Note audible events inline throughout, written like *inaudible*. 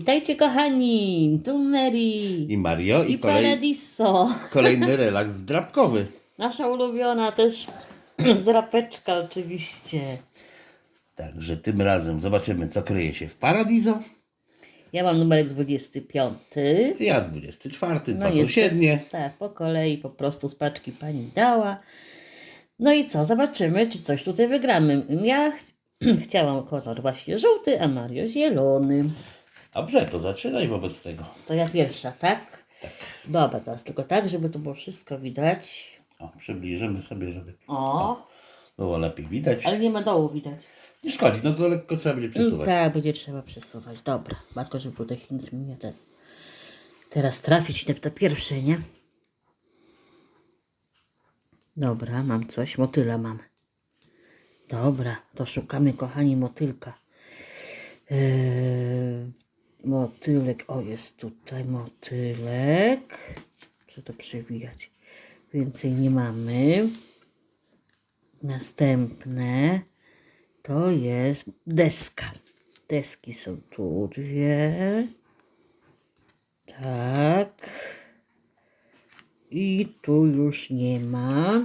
Witajcie kochani, tu Mary I Mario i, i kolej, Paradiso. kolejny *laughs* relaks zdrabkowy. Nasza ulubiona też *clears throat* zdrapeczka oczywiście. Także tym razem zobaczymy, co kryje się w Paradiso. Ja mam numerek 25. Ja 24, dwa No niestety, sąsiednie. Tak, po kolei po prostu z paczki pani dała. No i co, zobaczymy, czy coś tutaj wygramy. Ja ch *clears throat* chciałam kolor właśnie żółty, a Mario zielony. Dobrze, to zaczynaj wobec tego. To ja pierwsza, tak? Tak. Dobra, teraz tylko tak, żeby to było wszystko widać. O, przybliżymy sobie, żeby O, było lepiej widać. ale nie ma dołu widać. Nie szkodzi, no to lekko trzeba będzie przesuwać. Tak, będzie trzeba przesuwać. Dobra, matko, żeby nic mi nie ten. Teraz trafić na to pierwsze, nie? Dobra, mam coś. Motyla mam. Dobra, to szukamy, kochani, motylka. Eee, motylek, o jest tutaj motylek. Muszę to przewijać. Więcej nie mamy. Następne to jest deska. Deski są tu dwie. Tak. I tu już nie ma.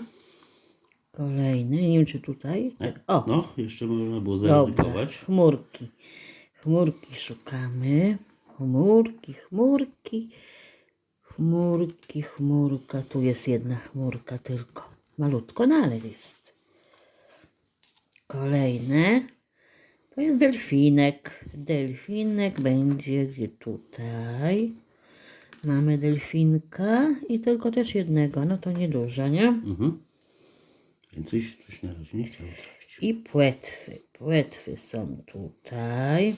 Kolejny, nie wiem czy tutaj. Tak. O, No, jeszcze można było zaryzykować. Chmurki. Chmurki szukamy. Chmurki, chmurki. Chmurki, chmurka. Tu jest jedna chmurka tylko. Malutko, no ale jest. Kolejne. To jest delfinek. Delfinek będzie gdzie tutaj. Mamy delfinka i tylko też jednego. No to niedużo, nie? Mhm. Więcej się coś na razie nie chciało trafić. I płetwy. Płetwy są tutaj.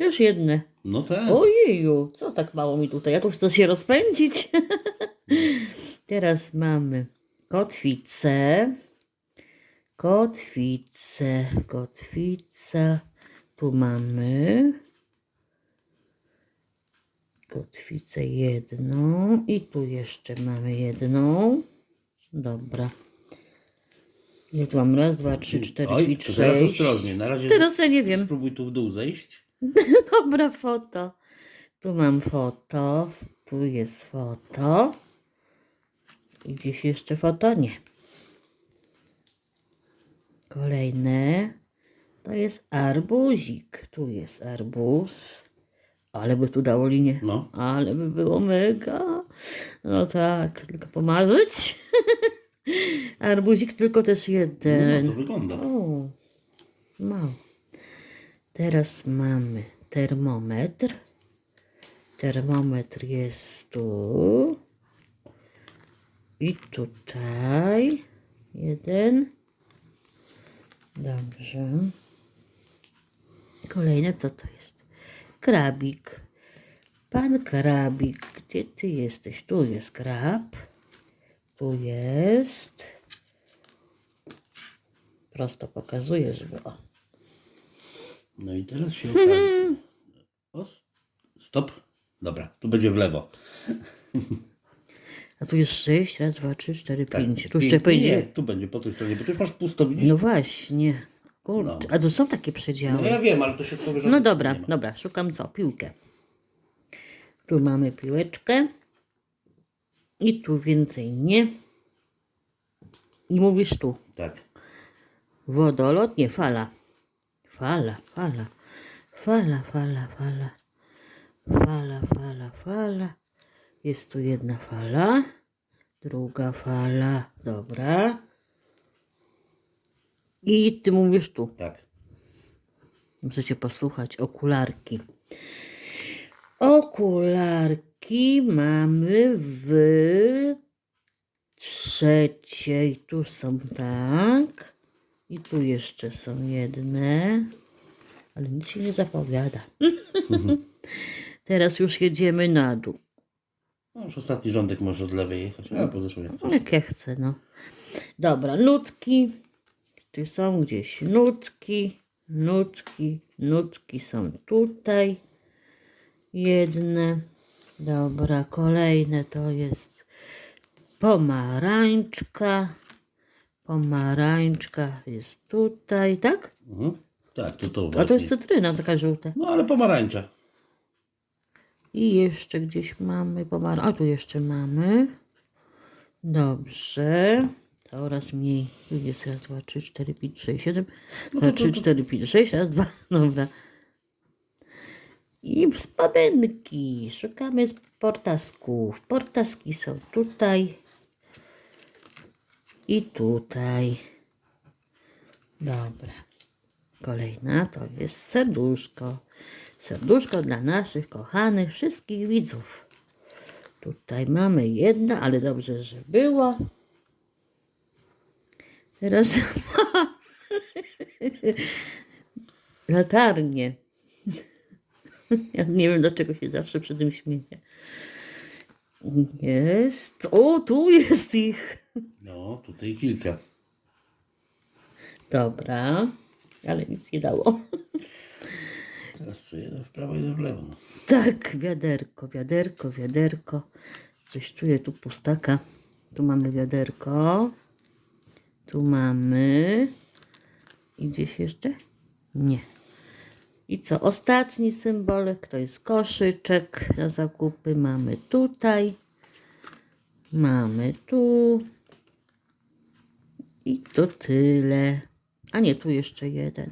Też jedne. No tak. Ojeju, co tak mało mi tutaj? Ja tu chcę się rozpędzić. *laughs* Teraz mamy kotwicę. Kotwicę, kotwica. Tu mamy kotwicę jedną i tu jeszcze mamy jedną. Dobra. Ja tu mam raz, dwa, trzy, cztery, Oj, pięć, teraz sześć. ostrożnie. Na razie Teraz ja nie wiem. spróbuj tu w dół zejść. *laughs* Dobra foto. Tu mam foto. Tu jest foto. I gdzieś jeszcze foto? Nie. Kolejne. To jest arbuzik. Tu jest arbuz. Ale by tu dało linię. No. Ale by było mega. No tak, tylko pomarzyć. *laughs* Arbuzik tylko też jeden. no to wygląda. O, mało. Teraz mamy termometr. Termometr jest tu. I tutaj. Jeden. Dobrze. Kolejne co to jest? Krabik. Pan krabik, gdzie ty jesteś? Tu jest krab. Tu jest. Prosto pokazuję, żeby o. No i teraz się okaże. *laughs* O, stop. Dobra, tu będzie w lewo. A tu jest 6, raz, dwa, trzy, cztery, Tak, pięć. Tu pięć- jeszcze Nie, będzie. tu będzie po tej stronie, bo tu już masz pusto, widzisz? No właśnie. Kurde. No. A tu są takie No przedziały. ja wiem, ale to się powie, że No dobra, nie ma. dobra, szukam co? Piłkę. Tu mamy piłeczkę. I tu więcej nie. I mówisz tu. Tak. Wodolot, nie fala. Fala, fala. Fala, fala, fala. Fala, fala, fala. Jest tu jedna fala. Druga fala. Dobra. I ty mówisz tu. Tak. Możecie posłuchać. Okularki. Okularki mamy w trzeciej. Tu są tak. I tu jeszcze są jedne. Ale nic się nie zapowiada. *laughs* Teraz już jedziemy na dół. No już ostatni rządek może od lewej jechać, a po zeszłym jak coś. Jak ja chcę, no. Dobra, nutki. Tu są gdzieś nutki, nutki, nutki są tutaj. Jedne. Dobra, kolejne to jest pomarańczka. Pomarańczka jest tutaj, tak? Mhm. Tak, to to A właśnie. to jest cytryna taka żółta. No ale pomarańcza. I jeszcze gdzieś mamy pomar... A tu jeszcze mamy. Dobrze. Coraz mniej. Tu jest raz, dwa, trzy, cztery, pięć, sześć, siedem. No to- trzy, to- to- cztery, pięć, sześć. Raz, dwa. *laughs* Dobra. I spodenki. Szukamy portasków. Portaski są tutaj. I tutaj. Dobra. Kolejna to jest serduszko. Serduszko dla naszych kochanych wszystkich widzów. Tutaj mamy jedno, ale dobrze, że było. Teraz *laughs* latarnie. *laughs* Ja nie wiem, dlaczego się zawsze przy tym śmieję. Jest. O, tu jest ich. No, tutaj kilka. Dobra, ale nic nie dało. Teraz co jeden w prawo, jeden w lewo. Tak, wiaderko, wiaderko, wiaderko. Coś czuję tu pustaka. Tu mamy wiaderko. Tu mamy. I gdzieś jeszcze? Nie. I co? Ostatni symbolek to jest koszyczek na zakupy. Mamy tutaj. Mamy tu. I to tyle. A nie, tu jeszcze jeden.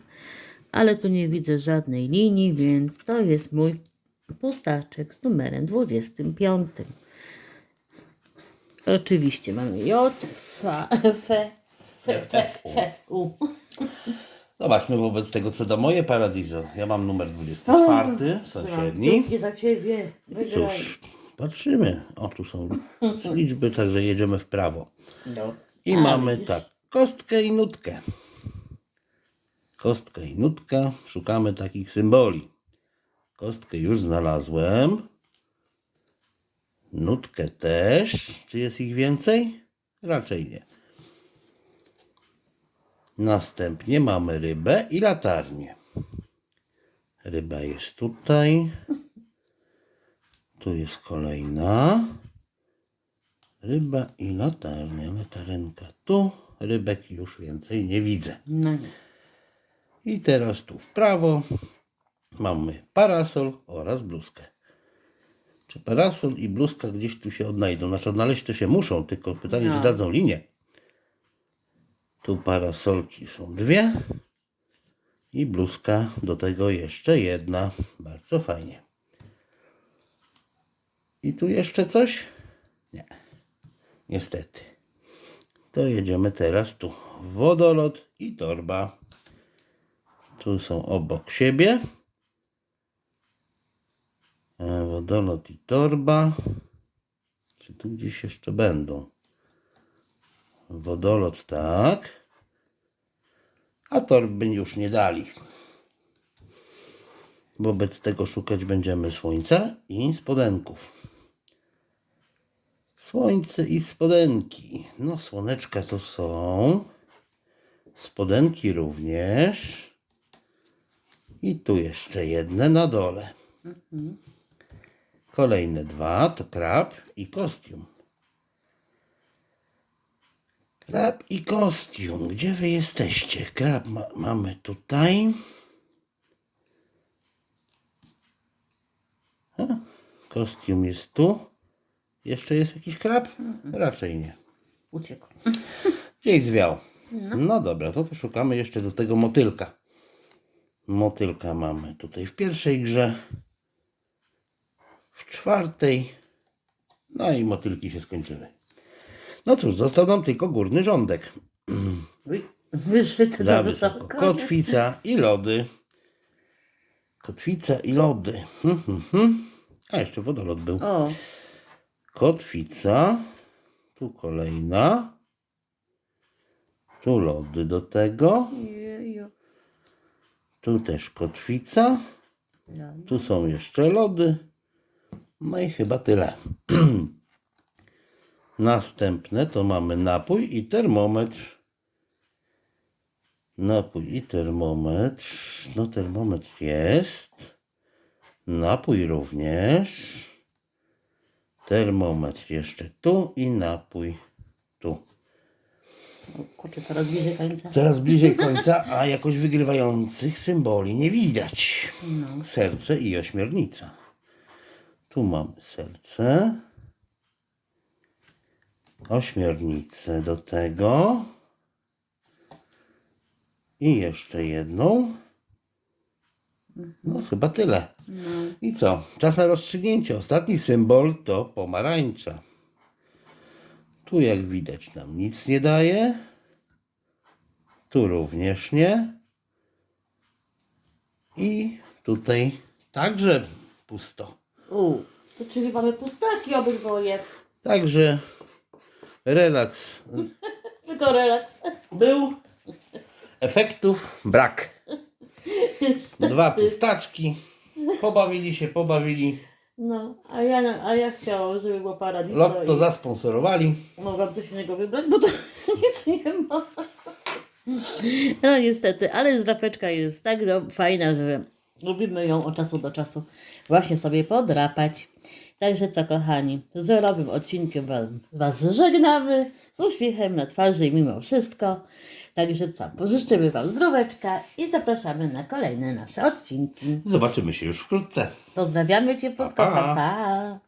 Ale tu nie widzę żadnej linii, więc to jest mój pustaczek z numerem 25. Oczywiście mamy J, F, F, F, F, F, U. Zobaczmy wobec tego, co do moje Paradiso. Ja mam numer 24, sąsiedni. Kciuki za ciebie. Wygraj. Cóż, patrzymy. O, tu są *laughs* liczby, także jedziemy w prawo. No. I A, mamy widzisz? tak, kostkę i nutkę. Kostkę i nutkę. Szukamy takich symboli. Kostkę już znalazłem. Nutkę też. Czy jest ich więcej? Raczej nie. Następnie mamy rybę i latarnię. Ryba jest tutaj. Tu jest kolejna. Ryba i latarnia. Latarenka tu. Rybek już więcej nie widzę. No nie. I teraz tu w prawo mamy parasol oraz bluzkę. Czy parasol i bluzka gdzieś tu się odnajdą? Znaczy odnaleźć to się muszą, tylko pytanie, No. czy dadzą linię. Tu parasolki są dwie i bluzka do tego jeszcze jedna. Bardzo fajnie. I tu jeszcze coś? Nie. Niestety. To jedziemy teraz tu. Wodolot i torba. Tu są obok siebie. E, Wodolot i torba. Czy tu gdzieś jeszcze będą? Wodolot tak. A torby już nie dali. Wobec tego szukać będziemy słońca i spodenków. Słońce i spodenki. No, słoneczka to są. Spodenki również. I tu jeszcze jedne na dole. Kolejne dwa to krab i kostium. Krab i kostium. Gdzie wy jesteście? Krab ma, mamy tutaj. A, kostium jest tu. Jeszcze jest jakiś krab? Raczej nie. Uciekł. *laughs* Gdzieś zwiał. No. dobra, to, to szukamy jeszcze do tego motylka. Motylka mamy tutaj w pierwszej grze. W czwartej. No i motylki się skończyły. No cóż, został nam tylko górny rządek. *clears throat* Wy- Wyszedł za wysoko. wysoko. Kotwica i lody. Kotwica i lody. Hmm, hmm, hmm. A jeszcze wodolot był. O, Kotwica. Tu kolejna. Tu lody do tego. jeju. Tu też kotwica. No. Tu są jeszcze lody. No i chyba tyle. *clears throat* Następne to mamy napój i termometr. Napój i termometr. No termometr jest. Napój również. Termometr jeszcze tu i napój tu. Kurczę, coraz bliżej końca. Coraz bliżej końca, a jakoś wygrywających symboli nie widać. No. Serce i ośmiornica. Tu mamy serce. Ośmiornicę do tego. I jeszcze jedną. No chyba tyle. I co? Czas na rozstrzygnięcie. Ostatni symbol to pomarańcza. Tu jak widać nam nic nie daje. Tu również nie. I tutaj także pusto. U, to czyli mamy pustaki obydwoje. Także relaks *laughs* Tylko relaks. był. Efektów brak. Dwa pustaczki. Pobawili się, pobawili. No, a ja, a ja chciałam, żeby było paradiso Lotto i zasponsorowali. mogłam coś innego wybrać, bo to *laughs* nic nie ma. No niestety, ale drapeczka jest tak no, fajna, że lubimy ją od czasu do czasu właśnie sobie podrapać. Także co kochani, z zerowym odcinkiem was, żegnamy, z uśmiechem na twarzy i mimo wszystko. Także co, pożyczymy Wam zdróweczka i zapraszamy na kolejne nasze odcinki. Zobaczymy się już wkrótce. Pozdrawiamy Cię, pa, pa. pa, pa.